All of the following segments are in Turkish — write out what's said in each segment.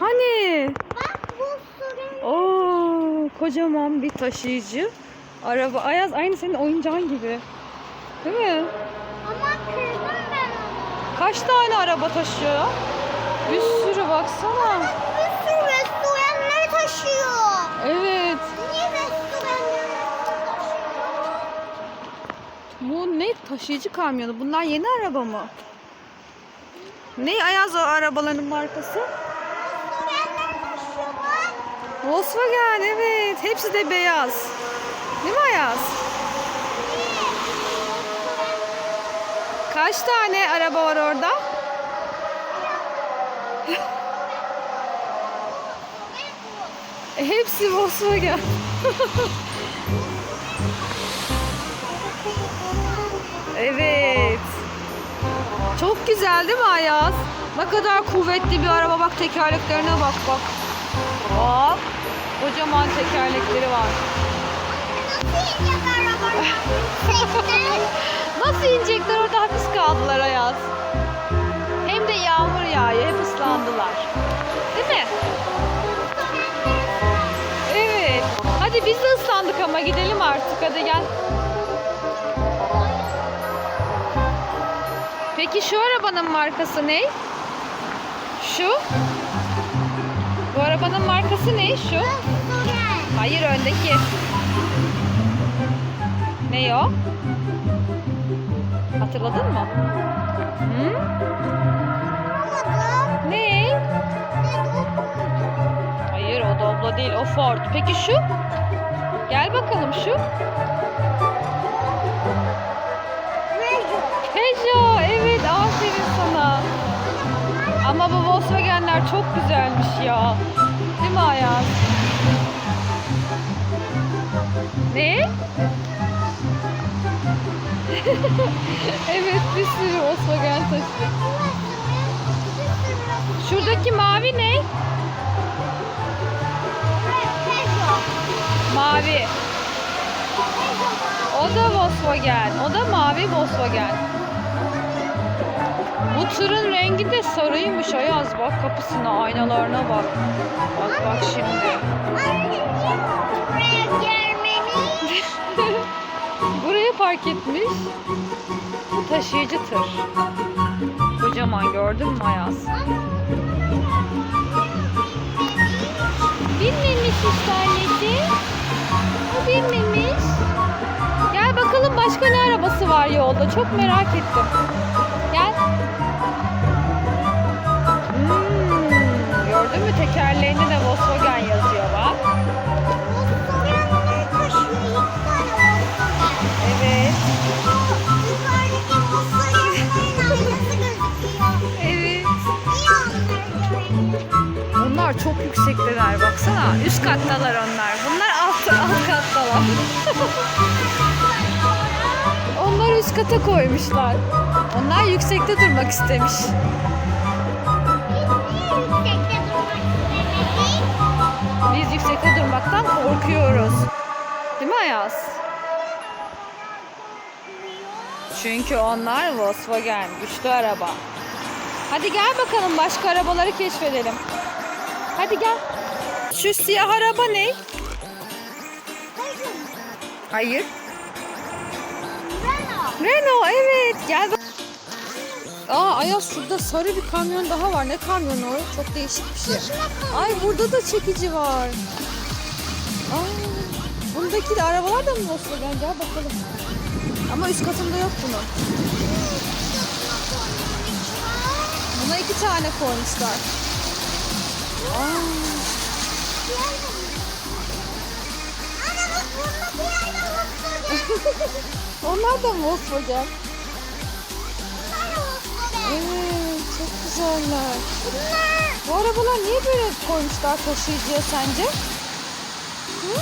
Hani? Bak bu sorun. Oo, kocaman bir taşıyıcı araba. Ayaz aynı senin oyuncağın gibi. Değil mi? Ama kırdım ben onu. Kaç tane araba taşıyor? Bir sürü baksana. Bir sürü restoranları taşıyor. Evet. Niye restoranları taşıyor? Bu ne? Taşıyıcı kamyonu. Bunlar yeni araba mı? Ne Ayaz o arabaların markası? Volkswagen evet. Hepsi de beyaz. Değil mi Ayaz? Kaç tane araba var orada? Hepsi Volkswagen. evet. Çok güzel değil mi Ayaz? Ne kadar kuvvetli bir araba. Bak tekerleklerine bak bak. Hop. Kocaman tekerlekleri var. Nasıl inecek arabalar? Nasıl inecekler orada hapis kaldılar Ayaz? Hem de yağmur yağıyor. Hep ıslandılar. Değil mi? Evet. Hadi biz de ıslandık ama gidelim artık. Hadi gel. Peki şu arabanın markası ne? Şu? Arabanın markası ne? Şu? Hayır öndeki. Ne o? Hatırladın mı? Hı? Ne? Hayır o Doblo değil o Ford. Peki şu? Gel bakalım şu. Peugeot evet aferin sana. Ama bu Volkswagen'ler çok güzelmiş ya. Değil mi Ayaz? Ne? evet bir sürü Volkswagen taşıyor. Şuradaki mavi ne? Mavi. O da Volkswagen. O da mavi Volkswagen. Bu tırın rengi de sarıymış Ayaz. Bak kapısına, aynalarına bak. Bak bak şimdi. Buraya gelmeni. Buraya park etmiş. Bu taşıyıcı tır. Kocaman gördün mü Ayaz? Binmemiş işte anneciğim. O binmemiş. Gel bakalım başka ne arabası var yolda. Çok merak ettim. Üst kattalar onlar. Bunlar alt, alt kattalar. Onları üst kata koymuşlar. Onlar yüksekte durmak istemiş. Biz yüksekte durmaktan korkuyoruz. Değil mi Ayaz? Çünkü onlar Volkswagen, güçlü araba. Hadi gel bakalım başka arabaları keşfedelim. Hadi gel. Şu siyah araba ne? Hayır. Renault. Renault evet gel bak. Aa Ayaz şurada sarı bir kamyon daha var. Ne kamyonu o? Çok değişik bir şey. Ay burada da çekici var. Aa, bundaki de arabalar da mı Volkswagen? Gel bakalım. Ama üst katında yok bunun. Buna iki tane koymuşlar. Aa, onlar da Volkswagen? Evet çok güzeller. Bunlar Bu arabalar niye böyle koymuşlar taşıyıcıya sence? Hı?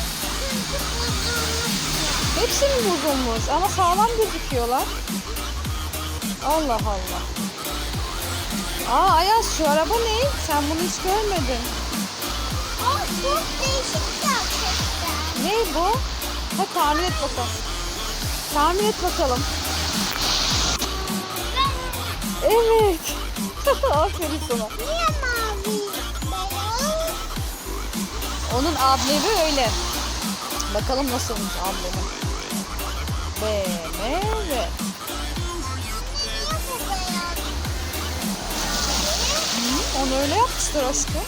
Hepsi mi bozulmuş? Ama sağlam gözüküyorlar. Allah Allah. Aa Ayaz şu araba ne? Sen bunu hiç görmedin. Aa, çok değişik gerçekten. Ne bu? Ha tahmin et bakalım. Tahmin et bakalım. Evet. Aferin sana. Niye mavi? Onun ablemi öyle. Bakalım nasılmış. BMW. Nasıl beyaz? Hı, Onu öyle yapmışlar aşkım.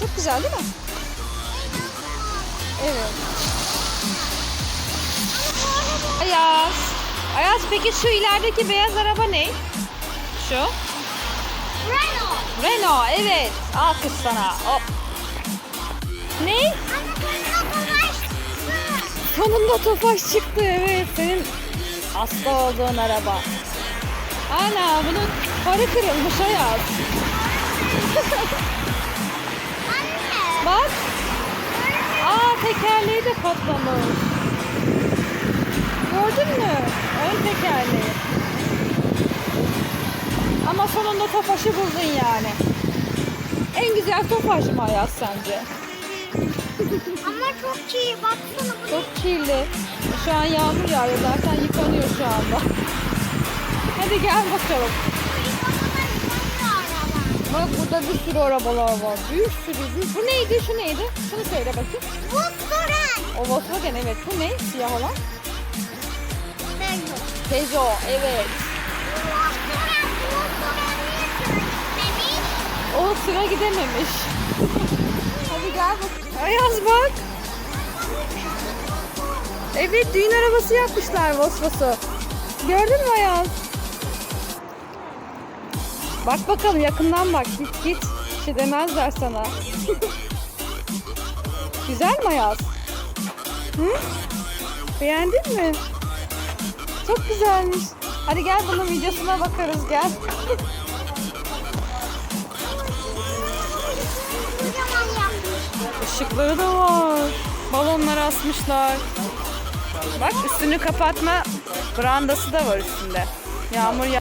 Çok güzel değil mi? Evet. Ayaz. Ayaz peki şu ilerideki beyaz araba ne? Şu? Renault. Renault evet. Alkış sana. Hop. Ne? Anne bununla dolaştı. Sonunda Tofaş çıktı evet. Senin hasta olduğun araba. Ana bunun farı kırılmış Ayaz. Anne. Bak. Aa tekerleği de patlamış. Gördün mü? Ön tekerleği. Ama sonunda Tofaş'ı buldun yani. En güzel Tofaş mı Ayaz sence? Ama çok iyi baksana. Bu Çok kirli. Şu an yağmur yağıyor zaten yıkanıyor şu anda. Hadi gel bakalım. Bak burada bir sürü arabalar var. Bir sürü. Bir... Bu neydi? Şu neydi? Şunu söyle bakayım. Soren. O Volkswagen evet. Bu ne? Siyah olan. Peugeot evet. O sıra gidememiş. Hadi gel bak. Ayaz bak. Evet düğün arabası yapmışlar Vosvos'u. Gördün mü Ayaz? Bak bakalım yakından bak. Git git. Bir şey demezler sana. Güzel mi Ayaz? Hı? Beğendin mi? Çok güzelmiş. Hadi gel bunun videosuna bakarız gel. Işıkları da var. Balonları asmışlar. Bak üstünü kapatma brandası da var üstünde. Yağmur